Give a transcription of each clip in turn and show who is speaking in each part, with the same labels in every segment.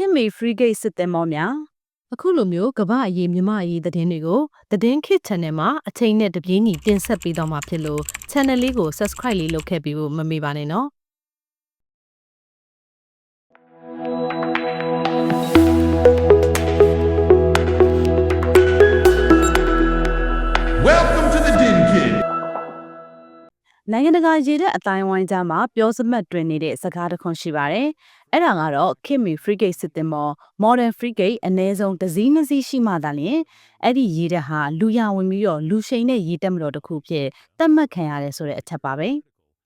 Speaker 1: ခင်မီ frigate စစ်သင်္ဘောများ
Speaker 2: အခုလိုမျိုးကမ္ဘာအရေးမြမအရေးသတင်းတွေကိုသတင်းခေတ် channel မှာအချိန်နဲ့တပြေးညီတင်ဆက်ပေးတော့မှာဖြစ်လို့ channel လေးကို subscribe လေးလုပ်ခဲ့ပြီးဖို့မမေ့ပါနဲ့နော်
Speaker 3: Welcome to the Din Kid.
Speaker 1: နိုင်ငံတကာရေတပ်အတိုင်းဝိုင်းကြားမှာပြောစမှတ်တွင်နေတဲ့စကားတစ်ခွန်းရှိပါတယ်။ အဲ့ဒါကတော့ခင်မီ frigate စစ်သင်္ဘော modern frigate အနည်းဆုံးတစ်စီးနှစ်စီးရှိမှသာလျှင်အဲ့ဒီရေတပ်ဟာလူရဝင်ပြီးတော့လူရှိန်တဲ့ရေတပ်မတော်တစ်ခုဖြစ်သတ်မှတ်ခံရတယ်ဆိုတဲ့အချက်ပါပဲ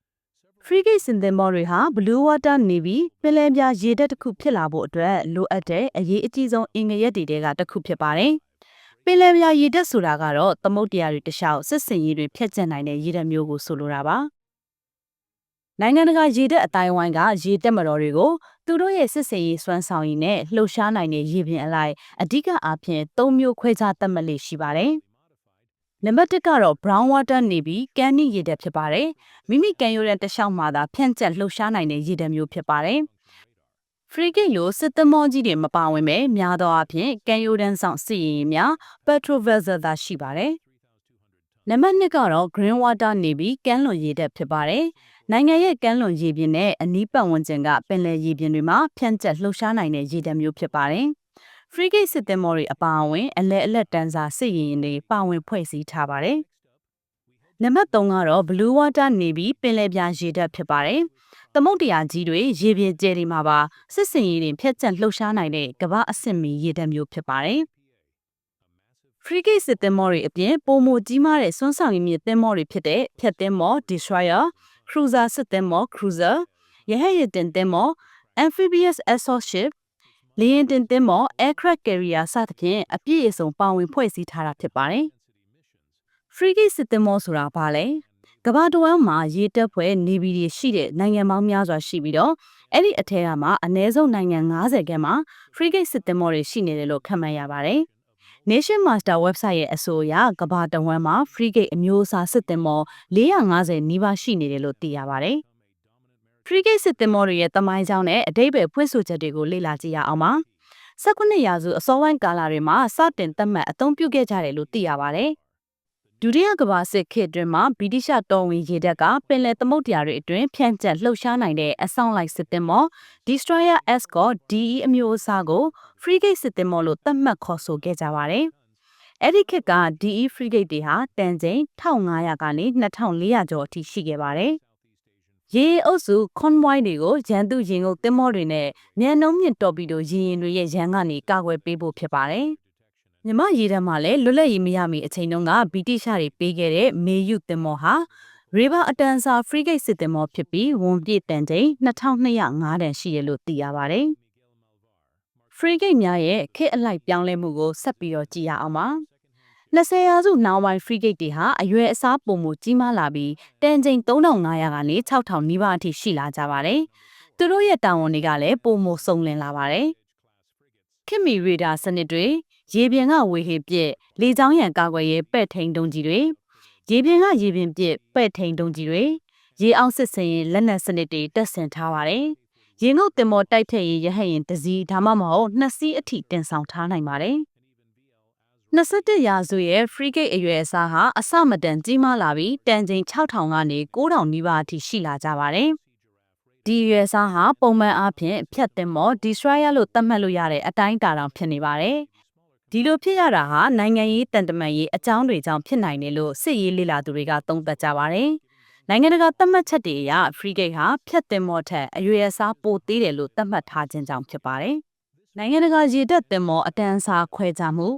Speaker 1: ။ frigate စစ်သင်္ဘောတွေဟာ blue water navy ပင်လယ်ပြရေတပ်တစ်ခုဖြစ်လာဖို့အတွက်လိုအပ်တဲ့အရေးအကြီးဆုံးအင်္ဂရက်တွေကတစ်ခုဖြစ်ပါတယ်။ပင်လယ်ပြရေတပ်ဆိုတာကတော့သမုတ်တရားတွေတခြားစစ်စင်ရေးတွေဖျက်ကျက်နိုင်တဲ့ရေတပ်မျိုးကိုဆိုလိုတာပါ။နိုင်ငံတကာရေတပ်အတိုင်းဝိုင်းကရေတပ်မတော်တွေကို သူတို့ရဲ့စစ်စင်ရေးစွမ်းဆောင်ရည်နဲ့လှုပ်ရှားနိုင်တဲ့ရေပြင်အလိုက်အဓိကအားဖြင့်၃မျိုးခွဲခြားသတ်မှတ်လေးရှိပါတယ်။နံပါတ်1ကတော့ brown water navy ကန်နီရေတပ်ဖြစ်ပါတယ်။မိမိကန်ရိုးတဲ့တလျှောက်မှာသာဖြန့်ကျက်လှုပ်ရှားနိုင်တဲ့ရေတပ်မျိုးဖြစ်ပါတယ်။ frigate လိုစစ်သမောကြီးတွေမပါဝင်ပဲများသောအားဖြင့်ကန်ယိုဒန်ဆောင်စစ်ရင်ရင်များ petrol vessel သာရှိပါတယ်။နံပါတ်2ကတော့ green water navy ကမ်းလွန်ရေတပ်ဖြစ်ပါတယ်။ နိုင်ငံရဲ့ကမ်းလွန်ရေပြင်နဲ့အနီးပတ်ဝန်းကျင်ကပင်လယ်ရေပြင်တွေမှာဖြန့်ကျက်လှုပ်ရှားနိုင်တဲ့ရေတပ်မျိုးဖြစ်ပါတယ်။ frigate စစ်သင်္ဘောတွေအပါအဝင် အလဲအလက်တန်းစာစစ်ရင်ရင်တွေပါဝင်ဖွဲ့စည်းထားပါတယ်။နံပါတ်3ကတော့ blue water navy ပင်လယ်ပြရေတပ်ဖြစ်ပါတယ်။သမုတ်တရားကြီးတွေရေပြင်ကျဲတွေမှာပါစစ်စင်ရေးတွေဖျက်ချက်လှုပ်ရှားနိုင်တဲ့ကမ္ဘာအဆင့်မီရေတပ်မျိုးဖြစ်ပါတယ်။ frigate စစ်သင်္ဘောတွေအပြင်ပုံမကြီးမားတဲ့စွန်းဆောင်ရည်မြစ်သင်္ဘောတွေဖြစ်တဲ့ဖြတ်သင်္ဘော destroyer, cruiser စစ်သင်္ဘော cruiser, ရဟတ်ယာဉ်တင်သင်္ဘော amphibious assault ship လေယာဉ်တင်သင်္ဘော aircraft carrier စသဖြင့်အပြည့်အစုံပါဝင်ဖွဲ့စည်းထားတာဖြစ်ပါတယ်။ frigate စစ်သင်္ဘောဆိုတာဘာလဲ။ကမ္ဘာတဝန်းမှာရေတပ်ဖွဲ့နေဗီတွေရှိတဲ့နိုင်ငံပေါင်းများစွာရှိပြီးတော့အဲ့ဒီအထက်ကမှအနည်းဆုံးနိုင်ငံ90ခန်းမှာ frigate စစ်သင်္ဘောတွေရှိနေတယ်လို့ခန့်မှန်းရပါတယ်။ Nation Master website ရဲ့အဆိုအရကမ္ဘာတဝန်းမှာ frigate အမျိုးအစားစစ်သင်္ဘော450နီးပါးရှိနေတယ်လို့သိရပါတယ်။ frigate စစ်သင်္ဘောတွေရဲ့တမိုင်းကြောင်းနဲ့အတိတ်ပဲဖွင့်ဆိုချက်တွေကိုလေ့လာကြည့်ရအောင်ပါ။19ရာစုအစောပိုင်းကာလတွေမှာစတင်သတ်မှတ်အသုံးပြုခဲ့ကြတယ်လို့သိရပါတယ်။ ဒုတိယကမ္ဘာစစ်ခေတ်အတွင်းမှာဗြိတိရှတော်ဝင်ရေတပ်ကပင်လယ်သမုဒ္ဒရာတွေအတွင်းဖြန့်ကျက်လှုပ်ရှားနိုင်တဲ့အဆောင်လိုက်စစ်သင်္ဘော Destroyer Escort DE အမျိုးအစားကို frigate စစ်သင်္ဘောလို့သတ်မှတ်ခေါ်ဆိုခဲ့ကြပါတယ်။အဲ့ဒီခေတ်က DE frigate တွေဟာတန်ချိန်1500ကနေ2400ကျော်အထိရှိခဲ့ပါတယ်။ရေအုပ်စု convoy တွေကိုရန်သူရင်ငုပ်သင်္ဘောတွေနဲ့မြန်နှုံးမြင့်တော်ပီတိုရင်ရင်တွေရဲ့ရန်ကနေကာကွယ်ပေးဖို့ဖြစ်ပါတယ်။ မြမရေတန်းမှာလည်းလွတ်လပ်ရေးမရမီအချိန်တုန်းကဗြိတိရှတွေပေးခဲ့တဲ့မေယုသင်္ဘောဟာ River အတန်စာ frigate စစ်သင်္ဘောဖြစ်ပြီးဝန်ပြည့်တန်ချိန်2205တန်ရှိတယ်လို့သိရပါတယ်။ frigate များရဲ့ခေတ်အလိုက်ပြောင်းလဲမှုကိုဆက်ပြီးတော့ကြည့်ရအောင်ပါ။20ရာစုနောက်ပိုင်း frigate တွေဟာအရွယ်အစားပုံမှုကြီးမားလာပြီးတန်ချိန်3500ကနေ6000နီးပါးအထိရှိလာကြပါတယ်။သူတို့ရဲ့တာဝန်တွေကလည်းပုံမှုစုံလင်လာပါတယ်။ခင်မီရေဒါစနစ်တွေ ရေပြင်ကဝေဟင်ပြက်လေကြောင်းရန်ကာကွယ်ရေးပဲ့ထိန်တုံးကြီးတွေရေပြင်ကရေပြင်ပြက်ပဲ့ထိန်တုံးကြီးတွေရေအောင်စစ်စင်ရင်လက်နက်စနစ်တွေတက်ဆင်ထားပါတယ်။ရေငုတ်တင်မောတိုက်ထက်ရင်ရဟတ်ရင်တစ်စီးဒါမှမဟုတ်နှစ်စီးအထိတင်ဆောင်ထားနိုင်ပါတယ်။21ရာစုရဲ့ frigate အရွယ်အစားဟာအစမတန်ကြီးမားလာပြီးတန်ချိန်6000ကနေ9000နီးပါးအထိရှိလာကြပါတယ်။ဒီရွယ်စားဟာပုံမှန်အားဖြင့်ဖြတ်တင်မော destroyer လို့သတ်မှတ်လို့ရတဲ့အတိုင်းတာတောင်ဖြစ်နေပါတယ်။ ဒီလိုဖြစ်ရတာဟာနိုင်ငံရေးတန်တမာရေးအကြောင်းတွေကြောင့်ဖြစ်နိုင်တယ်လို့စစ်ရေးလေ့လာသူတွေကသုံးသပ်ကြပါတယ်။နိုင်ငံတကာသတ်မှတ်ချက်တွေအရ frigate ဟာဖြတ်တင်မောထက်အရွယ်အစားပိုသေးတယ်လို့သတ်မှတ်ထားခြင်းကြောင့်ဖြစ်ပါတယ်။နိုင်ငံတကာရေတပ်တင်မောအတန်းစားခွဲခြားမှု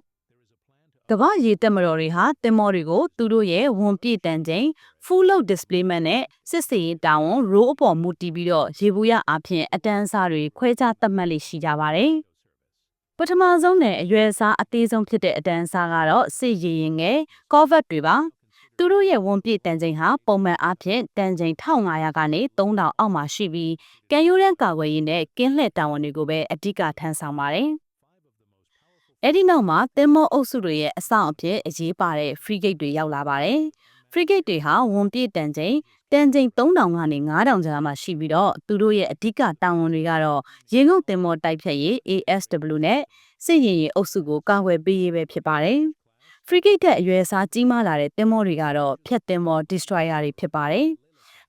Speaker 1: ကမ္ဘာရေတပ်မတော်တွေဟာတင်မောတွေကိုသူတို့ရဲ့ဝန်ပြည့်တန်ချိန် full load displacement နဲ့စစ်စေးတာဝန် row အပေါ်မူတည်ပြီးတော့ရေဘူးရအဖြစ်အတန်းစားတွေခွဲခြားသတ်မှတ်လိရှိကြပါတယ်။ ပထမဆုံးနဲ့အရွယ်အစားအသေးဆုံးဖြစ်တဲ့အတန်းစားကတော့စစ်ရည်ရင်ငယ် corvette တွေပါသူတို့ရဲ့ဝန်ပြည့်တန်ချိန်ဟာပုံမှန်အားဖြင့်တန်ချိန်1500ကနေ3000အောက်မှာရှိပြီးကံရိုးရန်ကာကွယ်ရေးနဲ့ကင်းလှည့်တာဝန်တွေကိုပဲအဓိကထမ်းဆောင်ပါတယ်။အဲ့ဒီနောက်မှာသင်္ဘောအုပ်စုတွေရဲ့အဆောင်အဖြစ်အရေးပါတဲ့ frigate တွေရောက်လာပါတယ်။ frigate တွေဟာဝန်ပြည့်တန်ချိန်တန်ချိန်3000ကနေ9000ကျားမှာရှိပြီးတော့သူတို့ရဲ့အဓိကတာဝန်တွေကတော့ရေငုပ်တင်မောတိုက်ဖြတ်ရေး ASW နဲ့စစ်ရင်ရေးအုပ်စုကိုကာကွယ်ပေးရေးပဲဖြစ်ပါတယ်။ frigate တဲ့အရွယ်အစားကြီးမားလာတဲ့တင်မောတွေကတော့ဖျက်တင်မော destroyer တွေဖြစ်ပါတယ်။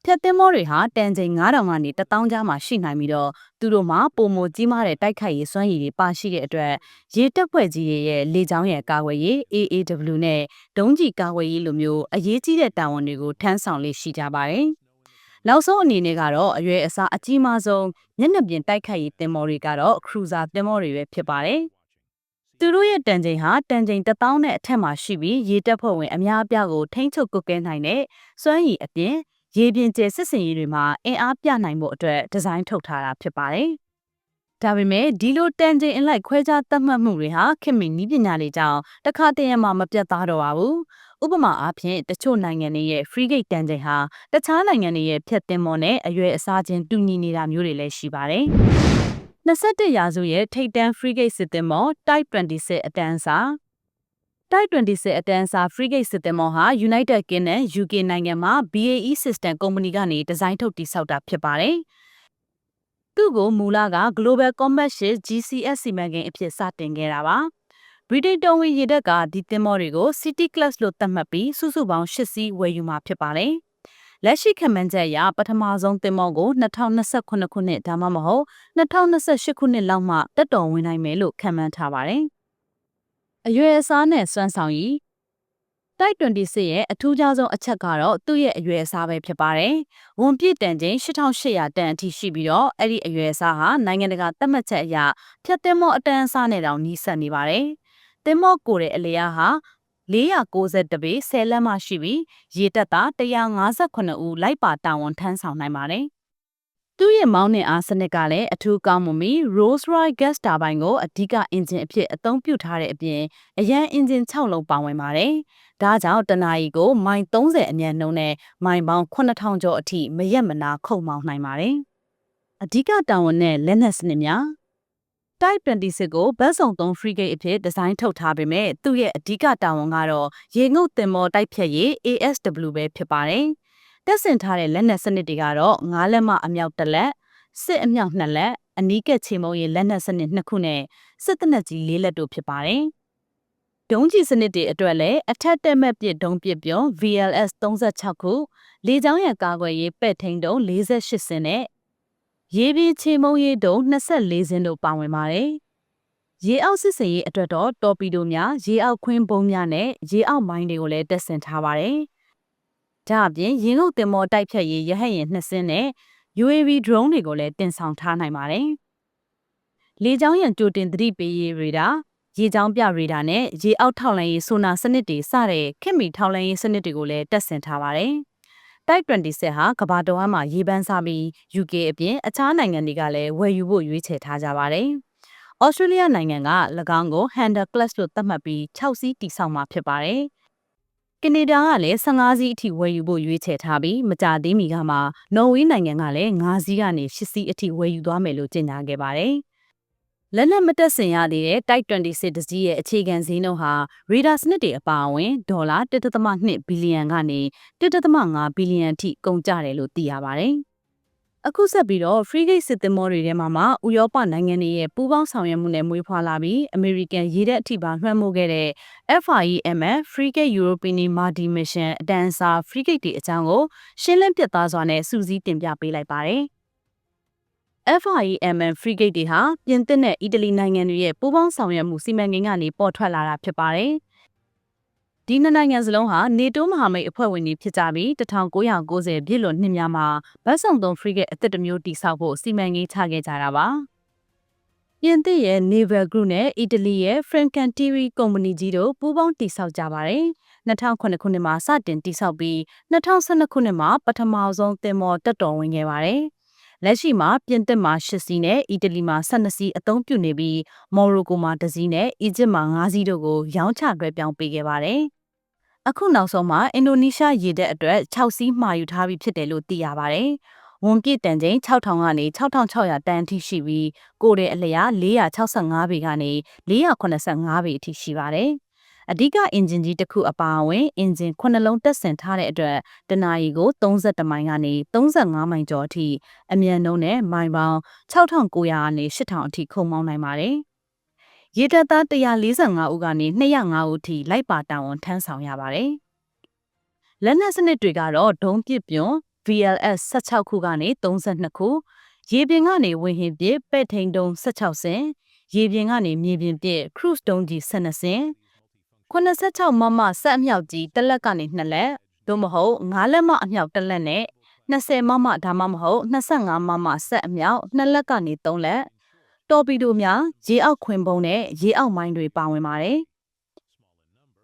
Speaker 1: ဖျက်တင်မောတွေဟာတန်ချိန်9000ကနေ1000ကျားမှာရှိနိုင်ပြီးတော့သူတို့မှာပုံမကြီးမားတဲ့တိုက်ခိုက်ရေးစွမ်းရည်တွေပါရှိတဲ့အတွက်ရေတပ်ဖွဲ့ကြီးတွေရဲ့လေကြောင်းရဲ့ကာကွယ်ရေး AAW နဲ့ဒုံးကျည်ကာကွယ်ရေးလိုမျိုးအရေးကြီးတဲ့တာဝန်တွေကိုထမ်းဆောင်လေးရှိကြပါတယ်။နောက်ဆုံးအနေနဲ့ကတော့အရွယ်အစားအကြီးမားဆုံးမျက်နှာပြင်တိုက်ခိုက်ရေးတင်မောတွေကတော့ cruiser တင်မောတွေပဲဖြစ်ပါတယ်။သူတို့ရဲ့တန်ချိန်ဟာတန်ချိန်1000နဲ့အထက်မှာရှိပြီးရေတပ်ဖွဲ့ဝင်အများအပြားကိုထိန်းချုပ်ကုတ်ကဲနိုင်တဲ့စွမ်းရည်အပြင် ရေပြင်ကျဲစစ်စင်ရေးတွေမှာအင်အားပြနိုင်မှုအတွက်ဒီဇိုင်းထုတ်ထားတာဖြစ်ပါတယ်။ဒါပေမဲ့ဒီလိုတန်ချိန်အလိုက်ခွဲခြားသတ်မှတ်မှုတွေဟာခင်မင်နီးပညာတွေကြောင့်တခါတည်းရမှာမပြတ်သားတော့ပါဘူး။ဥပမာအားဖြင့်တချို့နိုင်ငံတွေရဲ့ frigate တန်ချိန်ဟာတခြားနိုင်ငံတွေရဲ့ဖြတ်တင်မော်နဲ့အရွယ်အစားချင်းတူညီနေတာမျိုးတွေလည်းရှိပါတယ်။21ရာစုရဲ့ထိပ်တန်း frigate စစ်သင်္ဘော Type 26အတန်းအစား Type 26အတန်းစား frigate စစ်သင်္ဘောဟာ United Kingdom UK နိုင်ငံမှာ BAE System ကုမ္ပဏီကနေဒီဇိုင်းထုတ်တည်ဆောက်တာဖြစ်ပါတယ်။သူ့ကိုမူလက Global Combat Ship GCS စီမံကိန်းအဖြစ်စတင်ခဲ့တာပါ။ British တော်ဝင်ရေတပ်ကဒီသင်္ဘောတွေကို City Class လို့သတ်မှတ်ပြီးစုစုပေါင်း၈စီးဝယ်ယူမှာဖြစ်ပါတယ်။လက်ရှိခံမှန်းချက်အရပထမဆုံးသင်္ဘောကို2028ခုနှစ်ဒါမှမဟုတ်2028ခုနှစ်လောက်မှတက်တော်ဝင်နိုင်မယ်လို့ခန့်မှန်းထားပါတယ်။ အရွယ်အစားနဲ့စွမ်းဆောင်ရည်တိုက်26ရဲ့အထူးခြားဆုံးအချက်ကတော့သူ့ရဲ့အရွယ်အစားပဲဖြစ်ပါတယ်။ဝန်ပြည့်တန်ချိန်8800တန်အထိရှိပြီးတော့အဲ့ဒီအရွယ်အစားဟာနိုင်ငံတကာသတ်မှတ်ချက်အရဖြတ်တင်မောအတန်းအစားနဲ့တောင်နီးစပ်နေပါတယ်။တင်မောကိုတဲ့အလျားဟာ490ပေ10လက်မှရှိပြီးရေတက်တာ158ဦးလိုက်ပါတာဝန်ထမ်းဆောင်နိုင်ပါတယ်။ သူ့ရဲ့မောင်းနှင်အားစနစ်ကလည်းအထူးကောင်းမွန်ပြီး Rolls-Royce gas turbine ကိုအဓိကအင်ဂျင်အဖြစ်အသုံးပြုထားတဲ့အပြင်အရန်အင်ဂျင်6လုံးပါဝင်ပါတယ်။ဒါကြောင့်တနာရီကိုမိုင်30အမြန်နှုန်းနဲ့မိုင်ပေါင်း9000ကျော်အထိမရက်မနာခုန်မောင်းနိုင်ပါတယ်။အဓိကတာဝန်နဲ့လက်နက်စနစ်များ Type 26ကိုဘတ်စုံ3 frigate အဖြစ်ဒီဇိုင်းထုတ်ထားပေမဲ့သူ့ရဲ့အဓိကတာဝန်ကတော့ရေငုပ်တင်မောတိုက်ဖြတ်ရေး ASW ပဲဖြစ်ပါတယ်။ တက်ဆင်ထားတဲ့လက်နက်စနစ်တွေကတော့၅လက်မှအမြောက်တစ်လက်စစ်အမြောက်နှစ်လက်အနီးကပ်ချေမုံရေးလက်နက်စနစ်နှစ်ခုနဲ့စစ်တပ်နက်ကြီးလေးလက်တို့ဖြစ်ပါတယ်။ဒုံးကျည်စနစ်တွေအတွက်လည်းအထက်တက်မဲ့ပစ်ဒုံးပစ်ပြုံ VLS 36ခုလေကြောင်းရန်ကာကွယ်ရေးပဲ့ထိန်ဒုံ48စင်းနဲ့ရေပြင်ချေမုံရေးဒုံ24စင်းတို့ပါဝင်ပါတယ်။ရေအောက်စစ်စင်ရေးအတွက်တော့တော်ပီဒိုများရေအောက်ခွင်းဘုံများနဲ့ရေအောက်မိုင်းတွေကိုလည်းတက်ဆင်ထားပါတယ်။ ဒါအပြင်ရင်ငုတ်တင်မောတိုက်ဖြတ်ရေးရဟတ်ယာဉ်နှစ်စင်းနဲ့ UAV drone တွေကိုလည်းတင်ဆောင်ထားနိုင်ပါတယ်။လေကြောင်းရန်ကြိုတင်သတိပေးရေးရေဒါရေကြောင်းပြရေဒါနဲ့ရေအောက်ထောက်လှမ်းရေးဆိုနာစနစ်တွေစတဲ့ခင်မီထောက်လှမ်းရေးစနစ်တွေကိုလည်းတပ်ဆင်ထားပါတယ်။ Type 26ဟာကမ္ဘာတော်အမှာရေပန်းစားပြီး UK အပြင်အခြားနိုင်ငံတွေကလည်းဝယ်ယူဖို့ရွေးချယ်ထားကြပါတယ်။ Australia နိုင်ငံက၎င်းကို Handle Class လို့သတ်မှတ်ပြီး6စီးတိစောက်မှာဖြစ်ပါတယ်။ ကနေဒါကလည်း15စီးအထိဝယ်ယူဖို့ရွေးချယ်ထားပြီးမကြသေးမီကမှနော်ဝေးနိုင်ငံကလည်း9စီးကနေ10စီးအထိဝယ်ယူသွားမယ်လို့ကြေညာခဲ့ပါတယ်။လက်နက်မတက်ဆင်ရသေးတဲ့ Type 26တစီးရဲ့အခြေခံဈေးနှုန်းဟာရေဒါစနစ်တွေအပါအဝင်ဒေါ်လာ1.2ဘီလီယံကနေ1.5ဘီလီယံအထိကုန်ကျတယ်လို့သိရပါတယ်။ အခုဆက်ပြီးတော့ frigate စစ်သင်္ဘောတွေထဲမှာမှဥရောပနိုင်ငံတွေရဲ့ပူးပေါင်းဆောင်ရွက်မှုနဲ့မွေးဖွားလာပြီး American ရေတပ်အထိပါလွှမ်းမိုးခဲ့တဲ့ FREMF Frigate European Multi Mission အတန်းစား frigate တွေအကြောင်းကိုရှင်းလင်းပြသစွာနဲ့စူးစီးတင်ပြပေးလိုက်ပါတယ်။ FREMM frigate တွေဟာပြင်သစ်နဲ့အီတလီနိုင်ငံတွေရဲ့ပူးပေါင်းဆောင်ရွက်မှုစီမံကိန်းကနေပေါ်ထွက်လာတာဖြစ်ပါတယ်။ ဒီနှစ်နိုင်ငံစလုံးဟာနေတိုးမဟာမိတ်အဖွဲ့ဝင်တွေဖြစ်ကြပြီး1990ပြည့်လွန်နှစ်များမှာဗတ်ဆောင်သုံး frigate အသစ်တစ်မျိုးတည်ဆောက်ဖို့စီမံကိန်းချခဲ့ကြတာပါ။ပြင်သစ်ရဲ့ Naval Group နဲ့အီတလီရဲ့ Fincantieri ကုမ္ပဏီကြီးတို့ပူးပေါင်းတည်ဆောက်ကြပါတယ်။2009ခုနှစ်မှာစတင်တည်ဆောက်ပြီး2012ခုနှစ်မှာပထမဆုံးသင်္ဘောတက်တော်ဝင်ခဲ့ပါတယ်။လက်ရှိမှာပြင်သစ်မှာ10စီးနဲ့အီတလီမှာ12စီးအသုံးပြုနေပြီးမော်ရိုကိုမှာ2စီးနဲ့အီဂျစ်မှာ5စီးတို့ကိုရောင်းချလွှဲပြောင်းပေးခဲ့ပါတယ်။ အခုနောက်ဆုံးမှာအင်ဒိုနီးရှားရေတပ်အတွက်6စီးမှာယူထားပြီးဖြစ်တယ်လို့သိရပါတယ်။ဝန်ပြည့်တန်ချိန်6000ကနေ6600တန်အထိရှိပြီးကိုယ်တဲ့အလျာ465ပေကနေ485ပေအထိရှိပါတယ်အဓိကအင်ဂျင်ကြီးတစ်ခုအပါအဝင်အင်ဂျင်9လုံးတက်ဆင်ထားတဲ့အတွက်တနာရီကို32မိုင်ကနေ35မိုင်ကျော်အထိအမြန်နှုန်းနဲ့မိုင်ပေါင်း6900ကနေ8000အထိခုန်မောင်းနိုင်ပါတယ်။ ရေတပ်သား145ဦးကနေ205ဦးထိလိုက်ပါတာဝန်ထမ်းဆောင်ရပါတယ်။လက်နက်စနစ်တွေကတော့ဒုံးပစ်ပြွန် VLS 16ခုကနေ32ခုရေပြင်ကနေဝင်းဟင်ပစ်ပဲ့ထိန်တုံး16စင်ရေပြင်ကနေမြေပြင်ပစ် cruise တုံးကြီး12စင်86မမဆက်အမြောက်ကြီးတစ်လက်ကနေ2လက်သို့မဟုတ်9လက်မအမြောက်တစ်လက်နဲ့20မမဒါမှမဟုတ်25မမဆက်အမြောက်2လက်ကနေ3လက် တော်ပီဒိုများရေအောက်ခွင်ပုံးနဲ့ရေအောက်မိုင်းတွေပါဝင်ပါတယ်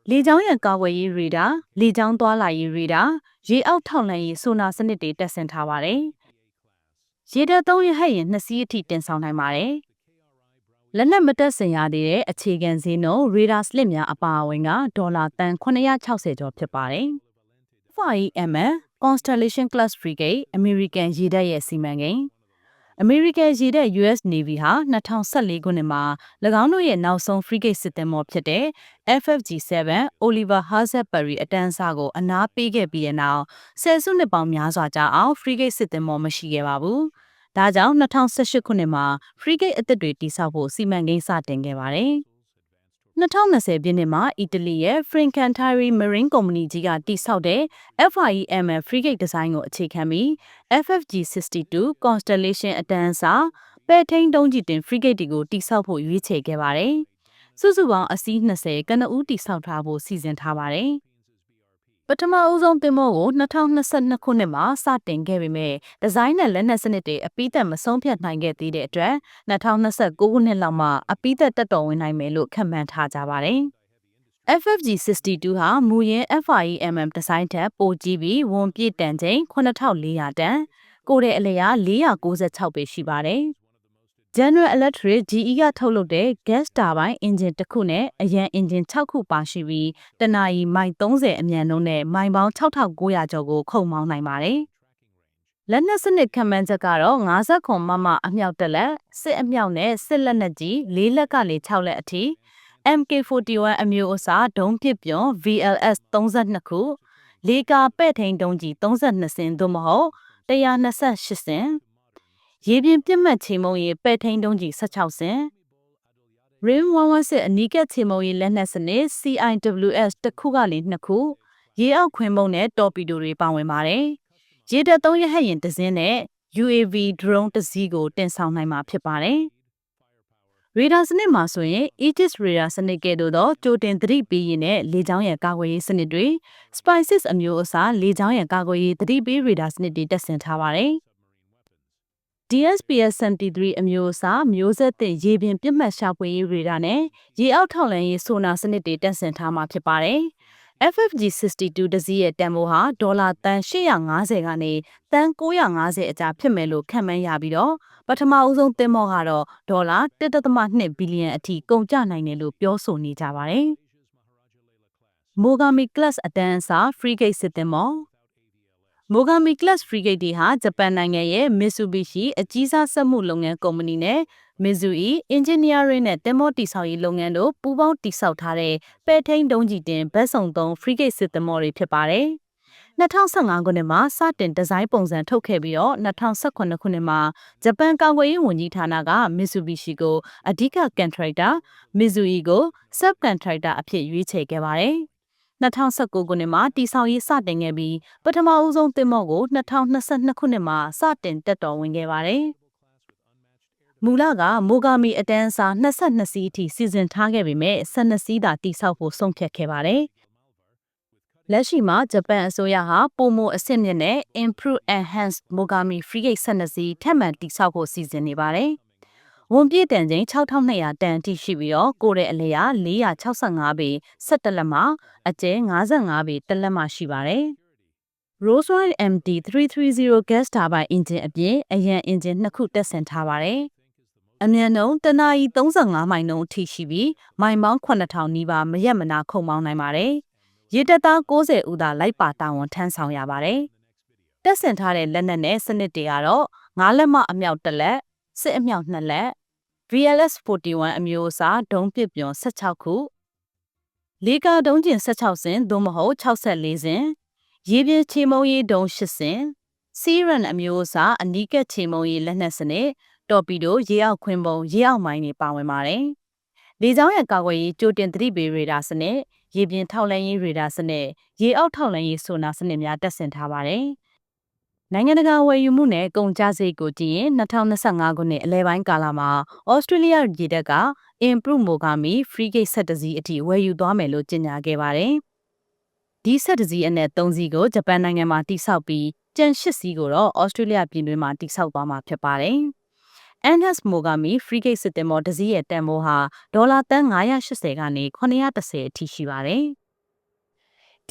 Speaker 1: လေကြောင်းရန်ကာဝယ်ရေးရေဒါလေကြောင်းသွားလာရေးရေဒါရေအောက်ထောက်လှမ်းရေးဆိုနာစနစ်တွေတက်ဆင်ထားပါတယ်ရေတပ်သုံးရဟက်ရင်နှစ်စီးအထိတင်ဆောင်နိုင်ပါတယ်လက်နက်မတက်ဆင်ရသေးတဲ့အခြေခံဈေးနှုန်းရေဒါစလစ်များအပါအဝင်ကဒေါ်လာတန်960ကျော်ဖြစ်ပါတယ်။ FIEM Constellation Class Frigate American ရေတပ်ရဲ့စီမံကိန်း American ရေတပ် US Navy ဟာ2014ခုနှစ်မှာ၎င်းတို့ရဲ့နောက်ဆုံး frigate စစ်သင်္ဘောဖြစ်တဲ့ FFG-7 Oliver Hazard Perry အတန်းအစားကိုအနားပေးခဲ့ပြီးတဲ့နောက်ဆယ်စုနှစ်ပေါင်းများစွာကြာအောင် frigate စစ်သင်္ဘောမရှိခဲ့ပါဘူး။ဒါကြောင့်2018ခုနှစ်မှာ frigate အသစ်တွေတိစောက်ဖို့စီမံကိန်းစတင်ခဲ့ပါတယ်။ 2020ပြည့်နှစ်မှာအီတလီရဲ့ Fincantieri Marine Company ကြီးကတိစောက်တဲ့ FIEM frigate design ကိုအခြေခံပြီး FFG-62 Constellation အတန်းအစားပဲ့ထိန်တုံးကြီးတင် frigate တွေကိုတိစောက်ဖို့ရွေးချယ်ခဲ့ပါတယ်။စုစုပေါင်းအစီး20ကနဦးတိစောက်ထားဖို့စီစဉ်ထားပါတယ်။ ပထမအဦးဆုံးတင်မောကို2022ခုနှစ်မှာစတင်ခဲ့ပေမဲ့ဒီဇိုင်းနဲ့လက်နက်စနစ်တွေအပိသက်မဆုံးဖြတ်နိုင်ခဲ့သေးတဲ့အတွက်2029ခုနှစ်လောက်မှာအပိသက်တက်တော်ဝင်နိုင်မယ်လို့ခန့်မှန်းထားကြပါတယ်။ FFG 62 ဟာမူရင်း FIEMM ဒီဇိုင်းထက်ပိုကြီးပြီးဝန်ပြည့်တန်ချိန်9400တန်ကိုယ်တဲ့အလျာ496ပေရှိပါတယ်။ General Electric GE ကထုတ်လုပ်တဲ့ gas turbine engine တစ်ခုနဲ့အရန် engine 6ခုပါရှိပြီးတနအီမိုင်30အမြန်နှုန်းနဲ့မိုင်ပေါင်း6900ကျော်ကိုခုန်မောင်းနိုင်ပါတယ်။လက်နက်စနစ်ခံမှန်းချက်ကတော့50ခွန်မမအမြောက်တက်လက်စစ်အမြောက်နဲ့စစ်လက်နက်ကြီး၄လက်ကနေ6လက်အထိ MK41 အမျိုးအစားဒုံးပစ်ပြွန် VLS 32ခုလေကာပဲ့ထိန်ဒုံးကြီး32စင်သို့မဟုတ်128စင် ရေပြင်ပြစ်မှတ်ချိန်မုံရေးပဲ့ထိန်တုံးကြီး16စင် Rim 116အနီးကပ်ချိန်မုံရေးလက်နက်စနစ် CIWS တစ်ခုကနေနှစ်ခုရေအောက်ခွင်းပုံနဲ့တော်ပီဒိုတွေပါဝင်ပါတယ်။ရေတပ်သုံးရဟတ်ရင်တစ်စင်းနဲ့ UAV drone တစ်စီးကိုတင်ဆောင်နိုင်မှာဖြစ်ပါတယ်။ရေဒါစနစ်မှာဆိုရင် Aegis Radar စနစ်ကဲ့သို့သောကြိုတင်သတိပေးရေးနဲ့လေကြောင်းရန်ကာကွယ်ရေးစနစ်တွေ Spices အမျိုးအစားလေကြောင်းရန်ကာကွယ်ရေးသတိပေးရေဒါစနစ်တွေတက်ဆင်ထားပါတယ်။ DSPS 73အမျိုးအစားမျိုးဆက်သစ်ရေပြင်ပြစ်မှတ်ရှာဖွေရေးရေဒါနဲ့ရေအောက်ထောက်လှမ်းရေးဆိုနာစနစ်တွေတက်ဆင်ထားမှာဖြစ်ပါတယ်။ FFG 62တစည်းရဲ့တန်ဖိုးဟာဒေါ်လာတန်850ကနေတန်950အကြားဖြစ်မယ်လို့ခန့်မှန်းရပြီးတော့ပထမအဆုံးသင်းမောကတော့ဒေါ်လာ1.2ဘီလီယံအထိကုန်ကျနိုင်တယ်လို့ပြောဆိုနေကြပါတယ်။ Mogami Class အတန်းအစား Frigate စစ်သင်္ဘော Mogami Class Frigate တွေဟာဂျပန်နိုင်ငံရဲ့ Mitsubishi အကြီးစားစက်မှုလုပ်ငန်းကုမ္ပဏီနဲ့ Mitsui Engineering နဲ့တင်မောတိဆောက်ရေးလုပ်ငန်းတို့ပူးပေါင်းတိဆောက်ထားတဲ့ပဲ့ထိန်ဒုံးကြီးတင်ဘက်စုံသုံး Frigate စစ်သင်္ဘောတွေဖြစ်ပါတယ်။2015ခုနှစ်မှာစတင်ဒီဇိုင်းပုံစံထုတ်ခဲ့ပြီးတော့2018ခုနှစ်မှာဂျပန်ကာကွယ်ရေးဝန်ကြီးဌာနက Mitsubishi ကိုအဓိက contractor Mitsui ကို sub contractor အဖြစ်ရွေးချယ်ခဲ့ပါတယ်။ 2019ခုနှစ်မှာတိဆောက်ရေးစတင်ခဲ့ပြီးပထမဦးဆုံးသင်္ဘောကို2022ခုနှစ်မှာစတင်တက်တော်ဝင်ခဲ့ပါတယ်။မူလကမိုဂါမီအတန်းအစား22စီးအထိစီစဉ်ထားခဲ့ပေမဲ့12စီးသာတိဆောက်ဖို့ဆုံးဖြတ်ခဲ့ပါတယ်။လက်ရှိမှာဂျပန်အစိုးရဟာပုံမအဆင့်မြင့်နဲ့ Improve Enhanced Mogami Frigate 12စီးထပ်မံတိဆောက်ဖို့စီစဉ်နေပါတယ်။ ဝန်ပြည့်တန်ချိန်6200တန်အထိရှိပြီးတော့ကိုယ်တဲ့အလျာ465ပေ17လက်မှာအကျဲ55ပေတစ်လက်မှာရှိပါတယ်။ Rolls-Royce MT 330 gas turbine engine အပြင်အရန် engine နှစ်ခုတက်ဆင်ထားပါတယ်။အမြန်နှုန်းတနာရီ35မိုင်နှုန်းအထိရှိပြီးမိုင်ပေါင်း9000နီးပါးမရက်မနာခုန်မောင်းနိုင်ပါတယ်။ရေတပ်သား90ဦးသာလိုက်ပါတာဝန်ထမ်းဆောင်ရပါတယ်။တက်ဆင်ထားတဲ့လက်နက်နဲ့စနစ်တွေကတော့ငါးလက်မအမြောက်တစ်လက်စစ်အမြောက်နှစ်လက် VLS 41 အမျိုးအစားဒုံးပစ်ပြွန်16ခုလေကာတုံးကျင်16စင်သို့မဟုတ်64စင်ရေပြင်းချေမုံရေးတုံး8စင်စီရန်အမျိုးအစားအနီးကပ်ချေမုံရေးလက်နက်စနစ်တော်ပီဒိုရေအောက်ခွင်းပုံရေအောက်မိုင်းတွေပါဝင်ပါတယ်။လေကြောင်းရဲ့ကာကွယ်ရေးကြိုတင်သတိပေးရေဒါစနစ်ရေပြင်ထောက်လှမ်းရေးရေဒါစနစ်ရေအောက်ထောက်လှမ်းရေးဆိုနာစနစ်များတပ်ဆင်ထားပါတယ်။ နိုင်ငံတကာဝယ်ယူမှုနဲ့ကုန်ကျစရိတ်ကိုကြည့်ရင်2025ခုနှစ်အလဲပိုင်းကာလမှာဩစတြေးလျရေတပ်က improve မိုကာမီ frigate ဆက်တစီးအထိဝယ်ယူသွားမယ်လို့ကြေညာခဲ့ပါတယ်။ဒီဆက်တစီးအနက်3စီးကိုဂျပန်နိုင်ငံမှာတိစောက်ပြီးကျန်8စီးကိုတော့ဩစတြေးလျပြည်တွင်းမှာတိစောက်သွားမှာဖြစ်ပါတယ်။ NS Mogami frigate စစ်သည်မော်တစီးရဲ့တန်ဖိုးဟာဒေါ်လာတန်း980ကနေ930အထိရှိပါတယ်။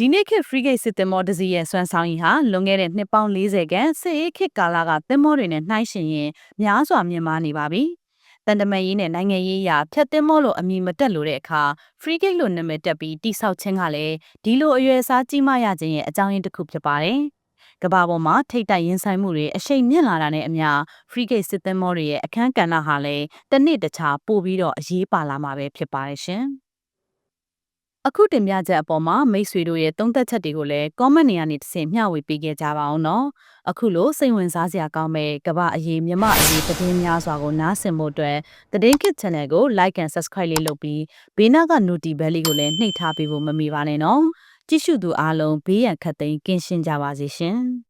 Speaker 1: ဒီနေ့ခေတ် frigate စစ်သည်မော်တစီးရဲ့စွမ်းဆောင်ရည်ဟာလွန်ခဲ့တဲ့နှစ်ပေါင်း40ခန့်စစ်အေးခေတ်ကာလကသင်္ဘောတွေနဲ့နှိုင်းယှဉ်ရင်များစွာမြင့်မားနေပါပြီ။တန်တမန်ရေးနဲ့နိုင်ငံရေးအရာဖြတ်သင်းမောလို့အမည်မတက်လို့တဲ့အခါ free gate လို့နာမည်တက်ပြီးတိဆောက်ခြင်းကလည်းဒီလိုအရွယ်အစားကြီးမားရခြင်းရဲ့အကြောင်းရင်းတစ်ခုဖြစ်ပါတယ်။ကမ္ဘာပေါ်မှာထိတ်တိုက်ရင်ဆိုင်မှုတွေအရှိန်မြင့်လာတာနဲ့အမျှ free gate စစ်သင်္ဘောတွေရဲ့အခန်းကဏ္ဍဟာလည်းတစ်နေ့တစ်ခြားပို့ပြီးတော့အရေးပါလာမှာပဲဖြစ်ပါတယ်ရှင်။ အခုတင်ပြချက်အပေါ်မှာမိတ်ဆွေတို့ရဲ့သုံးသက်ချက်တွေကိုလည်း comment နေရာနေတစ်ဆင့်မျှဝေပေးခဲ့ကြပါအောင်နော်။အခုလိုစိတ်ဝင်စားစရာကောင်းမဲ့ကမ္ဘာအရေးမြမအရေးသတင်းများစွာကိုနားဆင်ဖို့အတွက်သတင်း kit channel ကို like and subscribe လေးလုပ်ပြီးဘေးနားက notification bell လေးကိုလည်းနှိပ်ထားပေးဖို့မမေ့ပါနဲ့နော်။ကြည့်ရှုသူအားလုံးဘေးရန်ခတ်သိမ်းကင်းရှင်းကြပါစေရှင်။